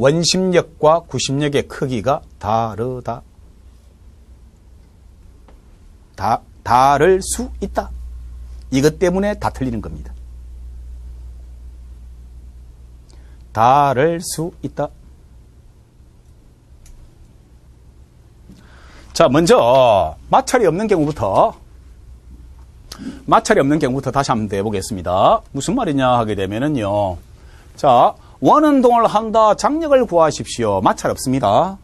원심력과 구심력의 크기가 다르다. 다, 다를 수 있다. 이것 때문에 다 틀리는 겁니다. 다를 수 있다. 자, 먼저 마찰이 없는 경우부터 마찰이 없는 경우부터 다시 한번 해보겠습니다. 무슨 말이냐 하게 되면은요. 자, 원운동을 한다. 장력을 구하십시오. 마찰 없습니다.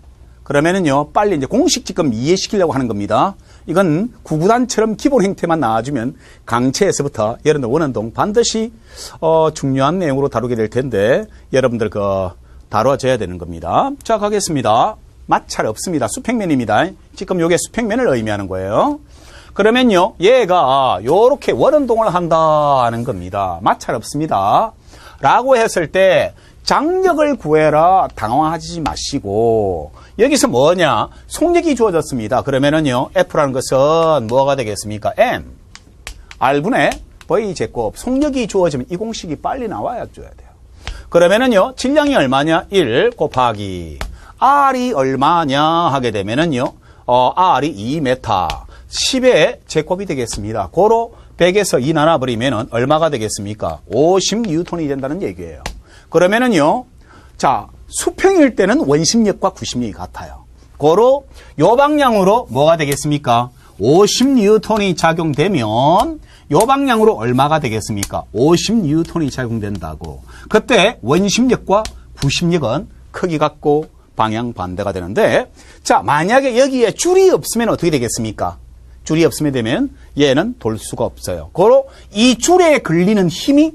그러면은요, 빨리 이제 공식 지금 이해시키려고 하는 겁니다. 이건 구구단처럼 기본 형태만 나와주면 강체에서부터 여러분들 원운동 반드시 어, 중요한 내용으로 다루게 될 텐데 여러분들 그 다뤄져야 되는 겁니다. 자, 가겠습니다. 마찰 없습니다. 수평면입니다. 지금 요게 수평면을 의미하는 거예요. 그러면요, 얘가 요렇게 원운동을 한다는 겁니다. 마찰 없습니다. 라고 했을 때 장력을 구해라 당황하지 마시고 여기서 뭐냐 속력이 주어졌습니다. 그러면은요 F라는 것은 뭐가 되겠습니까? M R분의 V 제곱 속력이 주어지면 이 공식이 빨리 나와야 줘야 돼요. 그러면은요 질량이 얼마냐? 1 곱하기 R이 얼마냐 하게 되면은요 어, R이 2m 10의 제곱이 되겠습니다. 고로 100에서 2 나눠버리면 얼마가 되겠습니까? 50뉴턴이 된다는 얘기예요. 그러면은요, 자, 수평일 때는 원심력과 구심력이 같아요. 고로 요 방향으로 뭐가 되겠습니까? 50뉴턴이 작용되면 요 방향으로 얼마가 되겠습니까? 50뉴턴이 작용된다고. 그때 원심력과 구심력은 크기 같고 방향 반대가 되는데 자, 만약에 여기에 줄이 없으면 어떻게 되겠습니까? 줄이 없으면 되면 얘는 돌 수가 없어요. 고로 이 줄에 걸리는 힘이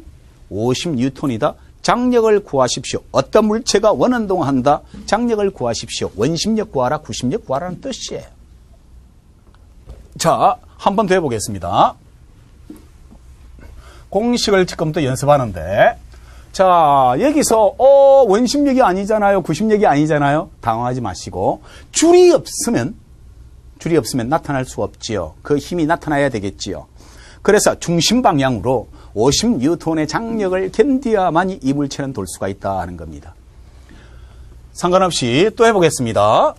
50뉴턴이다. 장력을 구하십시오. 어떤 물체가 원운동한다. 장력을 구하십시오. 원심력 구하라, 구심력 구하라는 뜻이에요. 자, 한 번 더 해보겠습니다. 공식을 지금부터 연습하는데, 자, 여기서, 어, 원심력이 아니잖아요. 구심력이 아니잖아요. 당황하지 마시고, 줄이 없으면, 줄이 없으면 나타날 수 없지요. 그 힘이 나타나야 되겠지요. 그래서 중심 방향으로 50뉴턴의 장력을 견디야만이 이 물체는 돌 수가 있다 하는 겁니다. 상관없이 또 해보겠습니다.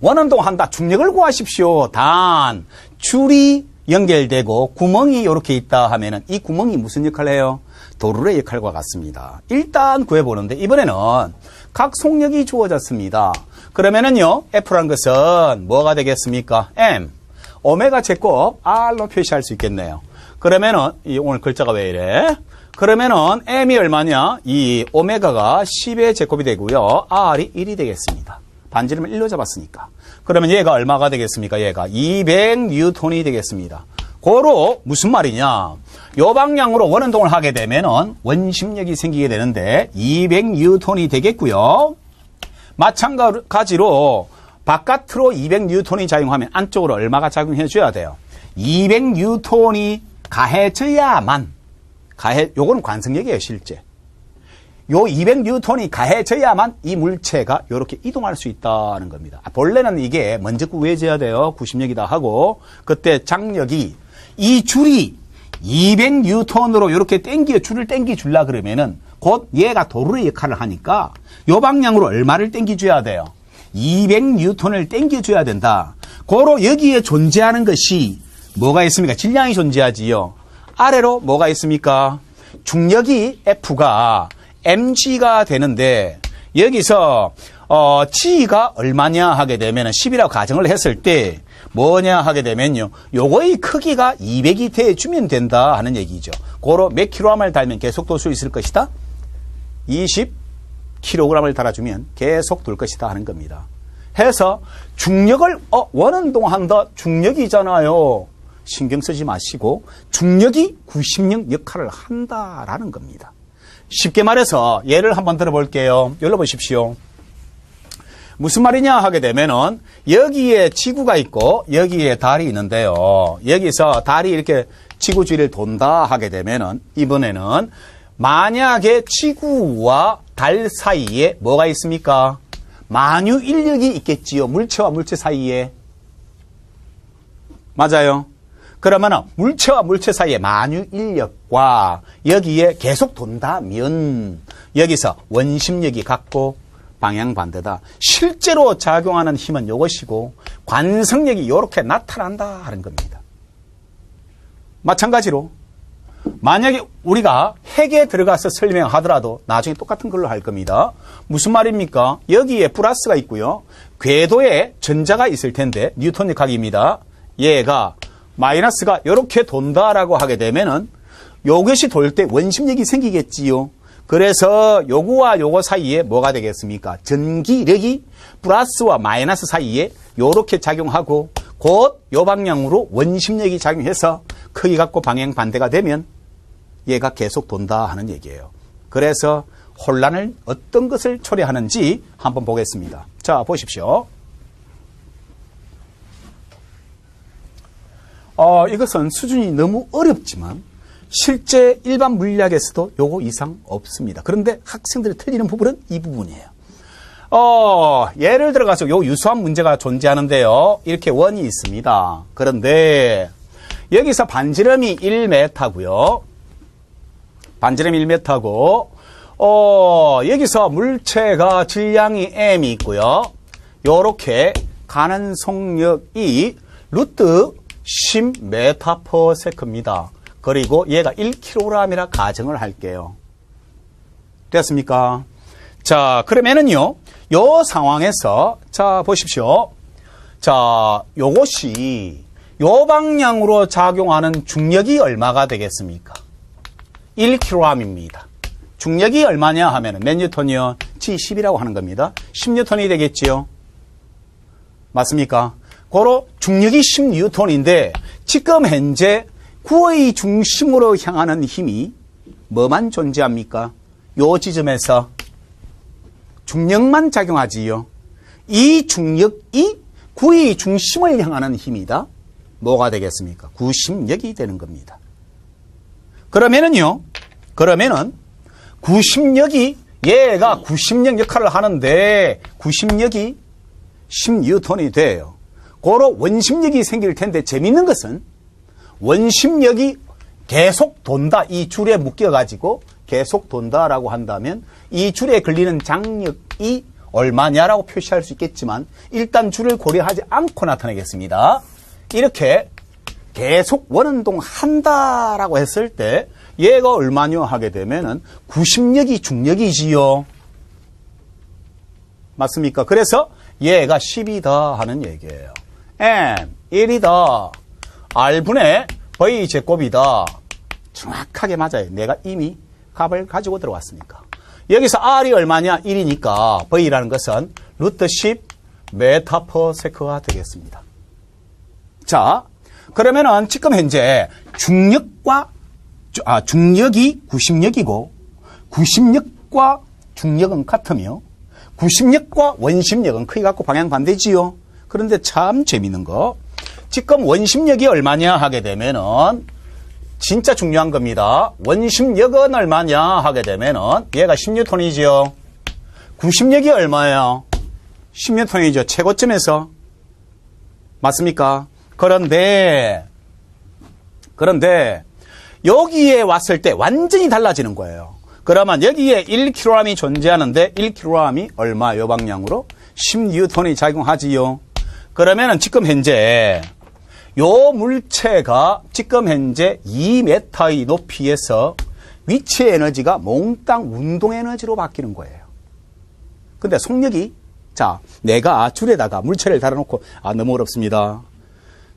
원운동 한다. 중력을 구하십시오. 단 줄이 연결되고 구멍이 이렇게 있다 하면은 이 구멍이 무슨 역할을 해요? 도르의 역할과 같습니다. 일단 구해보는데 이번에는 각 속력이 주어졌습니다. 그러면은요 F라는 것은 뭐가 되겠습니까? M 오메가 제곱 R로 표시할 수 있겠네요. 그러면은 이 오늘 글자가 왜 이래? 그러면은 m이 얼마냐? 이 오메가가 10의 제곱이 되고요. r이 1이 되겠습니다. 반지름을 1로 잡았으니까. 그러면 얘가 얼마가 되겠습니까? 얘가 200뉴턴이 되겠습니다. 고로 무슨 말이냐? 요 방향으로 원운동을 하게 되면은 원심력이 생기게 되는데 200뉴턴이 되겠고요. 마찬가지로 바깥으로 200뉴턴이 작용하면 안쪽으로 얼마가 작용해 줘야 돼요? 200뉴턴이 가해져야만 가해 요거는 관성력이에요 실제. 요 200뉴턴이 가해져야만 이 물체가 이렇게 이동할 수 있다는 겁니다. 아, 본래는 이게 먼저 구해져야 돼요. 90력이다 하고. 그때 장력이 이 줄이 200뉴턴으로 이렇게 땡겨 줄을 땡겨 줄라 그러면은 곧 얘가 도르의 역할을 하니까 요 방향으로 얼마를 땡겨 줘야 돼요 200뉴턴을 땡겨 줘야 된다 고로 여기에 존재하는 것이 뭐가 있습니까? 질량이 존재하지요. 아래로 뭐가 있습니까? 중력이 F가 mg가 되는데 여기서 어, g가 얼마냐 하게 되면 10이라고 가정을 했을 때 뭐냐 하게 되면요. 요거의 크기가 200이 돼주면 된다 하는 얘기죠. 고로 몇 킬로그램을 달면 계속 돌 수 있을 것이다? 20킬로그램을 달아주면 계속 돌 것이다 하는 겁니다. 해서 중력을 어, 원운동한다 중력이잖아요. 신경 쓰지 마시고 중력이 구심력 역할을 한다라는 겁니다. 쉽게 말해서 예를 한번 들어볼게요. 열어보십시오. 무슨 말이냐 하게 되면은 여기에 지구가 있고 여기에 달이 있는데요. 여기서 달이 이렇게 지구 주위를 돈다 하게 되면은 이번에는 만약에 지구와 달 사이에 뭐가 있습니까? 만유 인력이 있겠지요. 물체와 물체 사이에. 맞아요. 그러면 물체와 물체 사이의 만유 인력과 여기에 계속 돈다면 여기서 원심력이 같고 방향 반대다. 실제로 작용하는 힘은 이것이고 관성력이 이렇게 나타난다 하는 겁니다. 마찬가지로 만약에 우리가 핵에 들어가서 설명하더라도 나중에 똑같은 걸로 할 겁니다. 무슨 말입니까? 여기에 플러스가 있고요. 궤도에 전자가 있을 텐데 뉴턴 역학입니다. 얘가 마이너스가 이렇게 돈다라고 하게 되면은 요것이 돌 때 원심력이 생기겠지요. 그래서 요거와 요거 사이에 뭐가 되겠습니까? 전기력이 플러스와 마이너스 사이에 요렇게 작용하고 곧 요 방향으로 원심력이 작용해서 크기 갖고 방향 반대가 되면 얘가 계속 돈다 하는 얘기예요. 그래서 혼란을 어떤 것을 초래하는지 한번 보겠습니다. 자, 보십시오. 어, 이것은 수준이 너무 어렵지만 실제 일반 물리학에서도 요거 이상 없습니다. 그런데 학생들이 틀리는 부분은 이 부분이에요. 어, 예를 들어가서 요 유수한 문제가 존재하는데요. 이렇게 원이 있습니다. 그런데 여기서 반지름이 1m고요. 반지름 1m고 어, 여기서 물체가 질량이 m이 있고요. 요렇게 가는 속력이 루트 10m/s입니다. 그리고 얘가 1kg이라 가정을 할게요. 됐습니까? 자, 그러면은요. 요 상황에서 자, 보십시오. 자, 요것이 요 방향으로 작용하는 중력이 얼마가 되겠습니까? 1kg입니다. 중력이 얼마냐 하면은 몇 뉴턴이요? G10이라고 하는 겁니다. 10뉴턴이 되겠지요? 맞습니까? 고로 중력이 10뉴턴인데 지금 현재 구의 중심으로 향하는 힘이 뭐만 존재합니까? 요 지점에서 중력만 작용하지요. 이 중력이 구의 중심을 향하는 힘이다. 뭐가 되겠습니까? 구심력이 되는 겁니다. 그러면은요, 그러면은 구심력이 얘가 구심력 역할을 하는데 구심력이 10뉴턴이 돼요. 고로 원심력이 생길 텐데 재밌는 것은 원심력이 계속 돈다. 이 줄에 묶여가지고 계속 돈다라고 한다면 이 줄에 걸리는 장력이 얼마냐라고 표시할 수 있겠지만 일단 줄을 고려하지 않고 나타내겠습니다. 이렇게 계속 원운동 한다라고 했을 때 얘가 얼마냐 하게 되면은 구심력이 중력이지요. 맞습니까? 그래서 얘가 10이다 하는 얘기예요. M 1이다. R분의 V 제곱이다. 정확하게 맞아요. 내가 이미 값을 가지고 들어왔으니까. 여기서 R이 얼마냐? 1이니까 V라는 것은 루트 10 메타 퍼 세크가 되겠습니다. 자, 그러면은 지금 현재 중력과 아, 중력이 구심력이고 구심력과 중력은 같으며 구심력과 원심력은 크기 갖고 방향 반대지요. 그런데 참 재밌는 거. 지금 원심력이 얼마냐 하게 되면은 진짜 중요한 겁니다. 원심력은 얼마냐 하게 되면은 얘가 10뉴턴이지요. 구심력이 얼마예요? 10뉴턴이죠. 최고점에서. 맞습니까? 그런데 그런데 여기에 왔을 때 완전히 달라지는 거예요. 그러면 여기에 1kg이 존재하는데 1kg이 얼마 요 방향으로 10뉴턴이 작용하지요. 그러면은 지금 현재 요 물체가 지금 현재 2m의 높이에서 위치 에너지가 몽땅 운동 에너지로 바뀌는 거예요. 근데 속력이 자, 내가 줄에다가 물체를 달아놓고 아 너무 어렵습니다.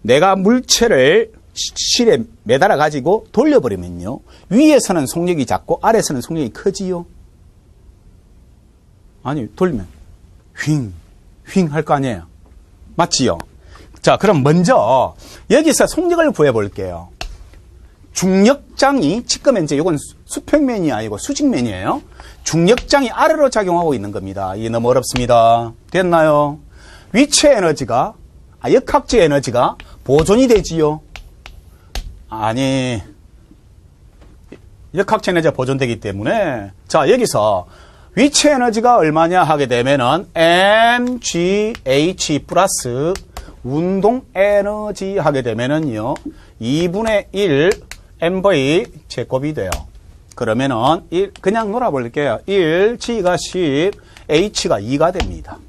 내가 물체를 실에 매달아 가지고 돌려버리면요. 위에서는 속력이 작고 아래에서는 속력이 크지요. 아니 돌리면 휭, 휭할거 아니에요. 맞지요? 자, 그럼 먼저 여기서 속력을 구해 볼게요. 중력장이 지금 현재 이건 수평면이 아니고 수직면이에요. 중력장이 아래로 작용하고 있는 겁니다. 이게 너무 어렵습니다. 됐나요? 위치 에너지가 아, 역학적 에너지가 보존이 되지요. 아니 역학적 에너지가 보존되기 때문에 자 여기서 위치 에너지가 얼마냐 하게 되면은 mgh 플러스 운동 에너지 하게 되면은요, 2분의 1 mv 제곱이 돼요. 그러면은 1, 그냥 놀아볼게요. 1, g가 10, h가 2가 됩니다.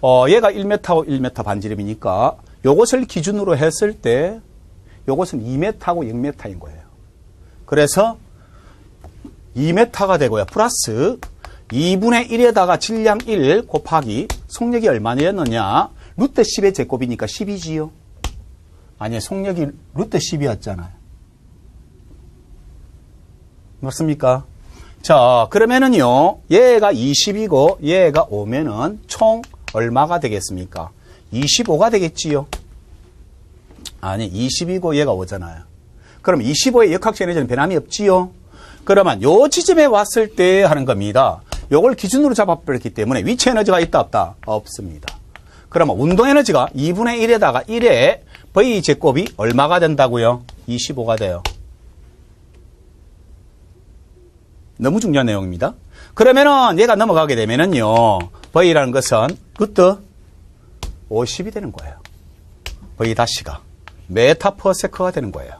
어, 얘가 1m하고 1m 반지름이니까 요것을 기준으로 했을 때 요것은 2m하고 0m인 거예요. 그래서 2m가 되고요. 플러스 2분의 1에다가 질량 1 곱하기 속력이 얼마였느냐? 루트 10의 제곱이니까 10이지요. 아니, 속력이 루트 10이었잖아요. 맞습니까? 자, 그러면은요, 얘가 20이고 얘가 5면은 총 얼마가 되겠습니까? 25가 되겠지요. 아니, 20이고 얘가 5잖아요. 그럼 25의 역학적 에너지는 변함이 없지요. 그러면 요 지점에 왔을 때 하는 겁니다. 요걸 기준으로 잡아버렸기 때문에 위치 에너지가 있다 없다? 없습니다. 그러면 운동 에너지가 2분의 1에다가 1에 V 제곱이 얼마가 된다고요? 25가 돼요. 너무 중요한 내용입니다. 그러면은 얘가 넘어가게 되면은요. V라는 것은 루트 50이 되는 거예요. V 다시가 메타 퍼세커가 되는 거예요.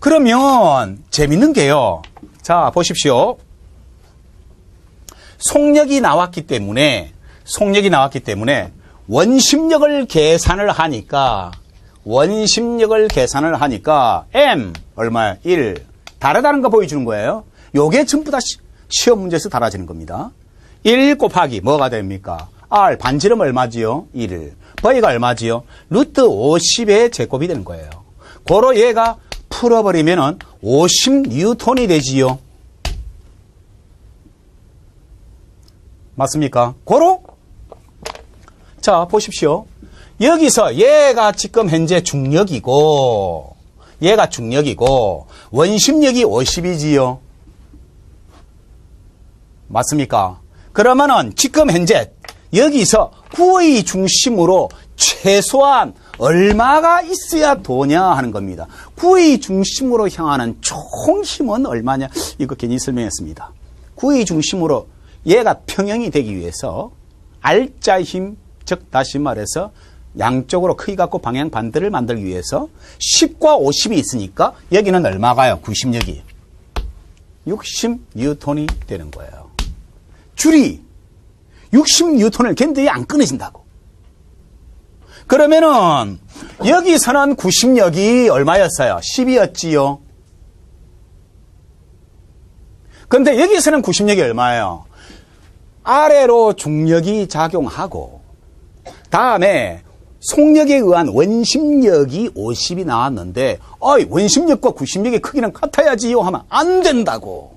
그러면 재밌는 게요. 자, 보십시오. 속력이 나왔기 때문에 속력이 나왔기 때문에 원심력을 계산을 하니까 원심력을 계산을 하니까 m 얼마야? 1 다르다는 거 보여주는 거예요. 요게 전부 다 시, 시험 문제에서 달아지는 겁니다. 1 곱하기 뭐가 됩니까? R 반지름 얼마지요? 1 v가 얼마지요? 루트 50의 제곱이 되는 거예요. 고로 얘가 풀어버리면 은 50 뉴턴이 되지요. 맞습니까? 고로 자 보십시오. 여기서 얘가 지금 현재 중력이고 얘가 중력이고 원심력이 50이지요. 맞습니까? 그러면은 지금 현재 여기서 구의 중심으로 최소한 얼마가 있어야 도냐 하는 겁니다. 구의 중심으로 향하는 총 힘은 얼마냐? 이거 괜히 설명했습니다. 구의 중심으로 얘가 평형이 되기 위해서 알자 힘, 즉 다시 말해서 양쪽으로 크기 갖고 방향 반대를 만들기 위해서 10과 50이 있으니까 여기는 얼마가요? 90력이. 60 뉴턴이 되는 거예요. 줄이 60 뉴턴을 견뎌야 안 끊어진다고. 그러면은 여기서는 90력이 얼마였어요? 10이었지요. 근데 여기서는 90력이 얼마예요? 아래로 중력이 작용하고 다음에 속력에 의한 원심력이 50이 나왔는데 어이 원심력과 90력의 크기는 같아야지요 하면 안 된다고.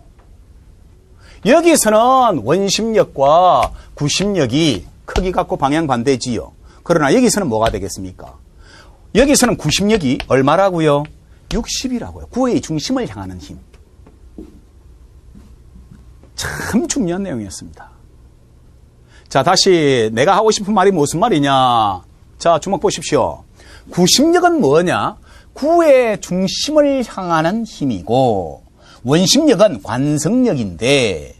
여기서는 원심력과 90력이 크기 갖고 방향 반대지요. 그러나 여기서는 뭐가 되겠습니까? 여기서는 90력이 얼마라고요? 60이라고요. 구의 중심을 향하는 힘. 참 중요한 내용이었습니다. 자, 다시 내가 하고 싶은 말이 무슨 말이냐? 자, 주목 보십시오. 구심력은 뭐냐? 구의 중심을 향하는 힘이고 원심력은 관성력인데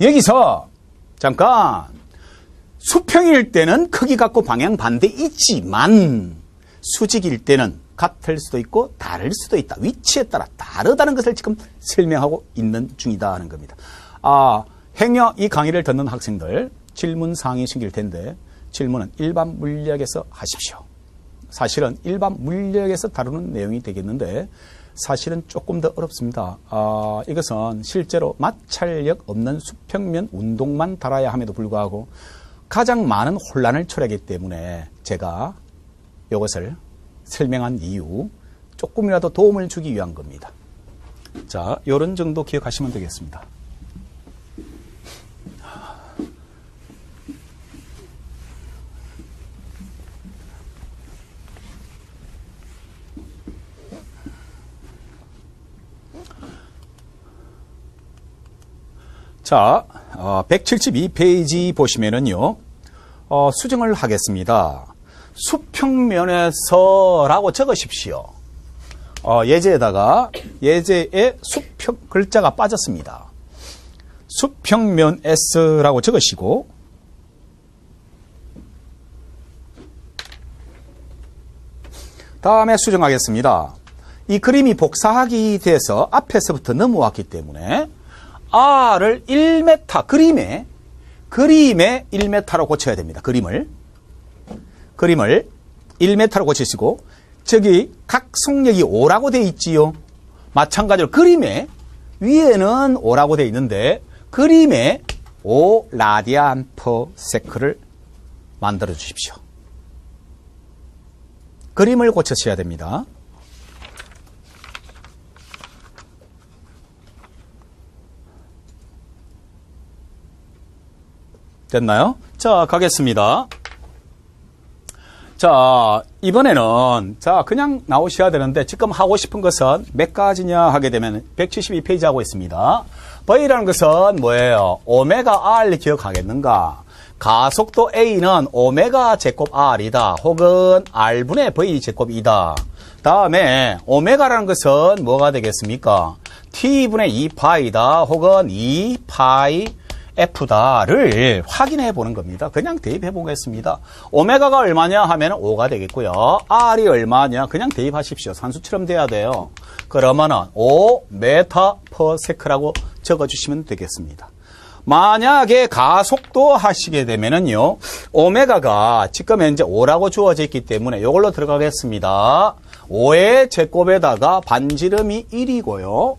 여기서 잠깐 수평일 때는 크기 갖고 방향 반대 있지만 수직일 때는 같을 수도 있고 다를 수도 있다. 위치에 따라 다르다는 것을 지금 설명하고 있는 중이다 하는 겁니다. 아, 행여 이 강의를 듣는 학생들 질문 사항이 생길 텐데 질문은 일반 물리학에서 하십시오. 사실은 일반 물리학에서 다루는 내용이 되겠는데 사실은 조금 더 어렵습니다. 아, 이것은 실제로 마찰력 없는 수평면 운동만 달아야 함에도 불구하고 가장 많은 혼란을 초래하기 때문에 제가 이것을 설명한 이유 조금이라도 도움을 주기 위한 겁니다. 자, 이런 정도 기억하시면 되겠습니다. 자, 어, 172페이지 보시면은요, 어, 수정을 하겠습니다. 수평면에서라고 적으십시오. 어, 예제에다가 예제에 수평 글자가 빠졌습니다. 수평면 S라고 적으시고 다음에 수정하겠습니다. 이 그림이 복사하기 돼서 앞에서부터 넘어왔기 때문에 R을 1m 그림에 그림에 1m로 고쳐야 됩니다. 그림을 그림을 1m로 고치시고 저기 각속력이 5라고 돼 있지요. 마찬가지로 그림에 위에는 5라고 돼 있는데 그림에 5 라디안 퍼 세크를 만들어 주십시오. 그림을 고쳐셔야 됩니다. 됐나요? 자, 가겠습니다. 자, 이번에는, 자, 그냥 나오셔야 되는데, 지금 하고 싶은 것은 몇 가지냐 하게 되면 172페이지 하고 있습니다. V라는 것은 뭐예요? 오메가 R 기억하겠는가? 가속도 A는 오메가 제곱 R이다. 혹은 R분의 V 제곱이다. 다음에, 오메가라는 것은 뭐가 되겠습니까? T분의 2파이다. 혹은 2파이 F다를 확인해 보는 겁니다. 그냥 대입해 보겠습니다. 오메가가 얼마냐 하면 5가 되겠고요. R이 얼마냐 그냥 대입하십시오. 산수처럼 돼야 돼요. 그러면은 5 메타 퍼 세크라고 적어 주시면 되겠습니다. 만약에 가속도 하시게 되면은요. 오메가가 지금 현재 5라고 주어져 있기 때문에 이걸로 들어가겠습니다. 5의 제곱에다가 반지름이 1이고요.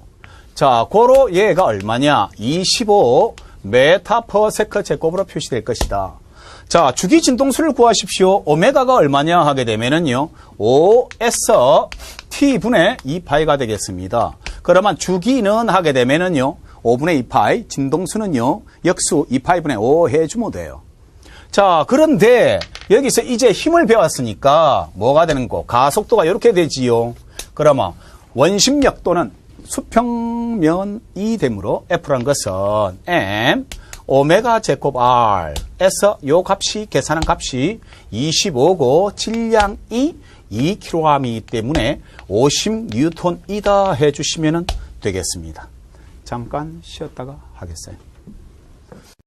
자, 고로 얘가 얼마냐? 25 메타 퍼 세크 제곱으로 표시될 것이다. 자, 주기 진동수를 구하십시오. 오메가가 얼마냐 하게 되면은요. 5S T분의 2파이가 되겠습니다. 그러면 주기는 하게 되면은요. 5분의 2파이, 진동수는요. 역수 2파이분의 5 해주면 돼요. 자, 그런데 여기서 이제 힘을 배웠으니까 뭐가 되는 거? 가속도가 이렇게 되지요. 그러면 원심력 또는 수평면이 되므로 F란 것은 M 오메가 제곱 R에서 요 값이 계산한 값이 25고 질량이 2kg이기 때문에 50N이다 해주시면 되겠습니다. 잠깐 쉬었다가 하겠어요.